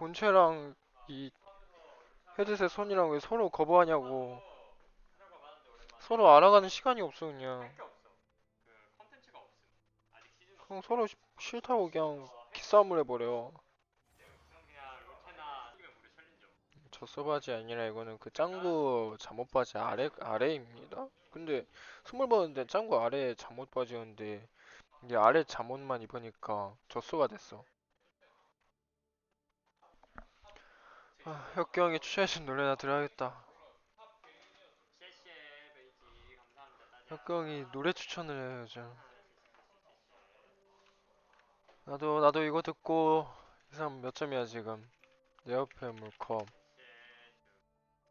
본체랑 이 헤드셋 손이랑 왜 서로 거부하냐고 서로 알아가는 시간이 없어 그냥 그냥 서로 시- 싫다고 그냥 기싸움을 해버려 저 서바지 아니라 이거는 그 짱구 잠옷바지 아래 아래입니다. 근데 선물 받았는데 짱구 아래 잠옷바지였는데 이게 아래 잠옷만 입으니까 젖소가 됐어. 아, 혁기 형이 추천해준 노래나 들어야겠다. 혁기 형이 노래 추천을 해요 요즘. 나도 나도 이거 듣고 이 사람 몇 점이야 지금? 내 옆에 물컵.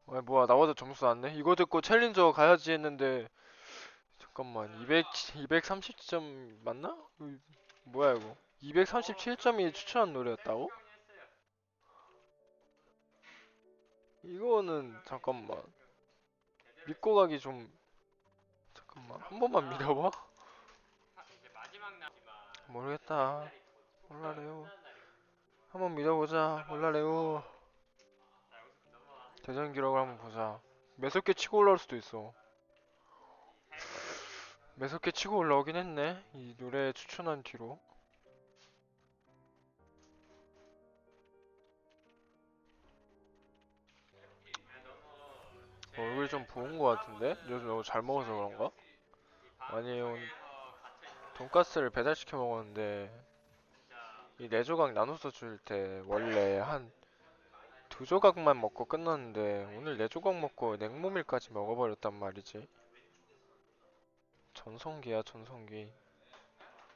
아 뭐야 나보다 점수 안 내? 이거 듣고 챌린저 가야지 했는데 잠깐만 200 230점 맞나? 이- 뭐야 이거 237점이 추천한 노래였다고? 이거는 잠깐만. 믿고 가기 좀 잠깐만. 한 번만 믿어봐. 모르겠다. 몰라래요. 한 번 믿어보자. 몰라래요. 대전 기록을 한번 보자. 매섭게 치고 올라올 수도 있어. 매섭게 치고 올라오긴 했네. 이 노래 추천한 뒤로 좀 부은 것 같은데? 요즘 너무 잘 먹어서 그런가? 아니 온- 돈가스를 배달시켜 먹었는데 이 네 조각 나눠서 줄 때 원래 한 두 조각만 먹고 끝났는데 오늘 네 조각 먹고 냉모밀까지 먹어버렸단 말이지 전성기야 전성기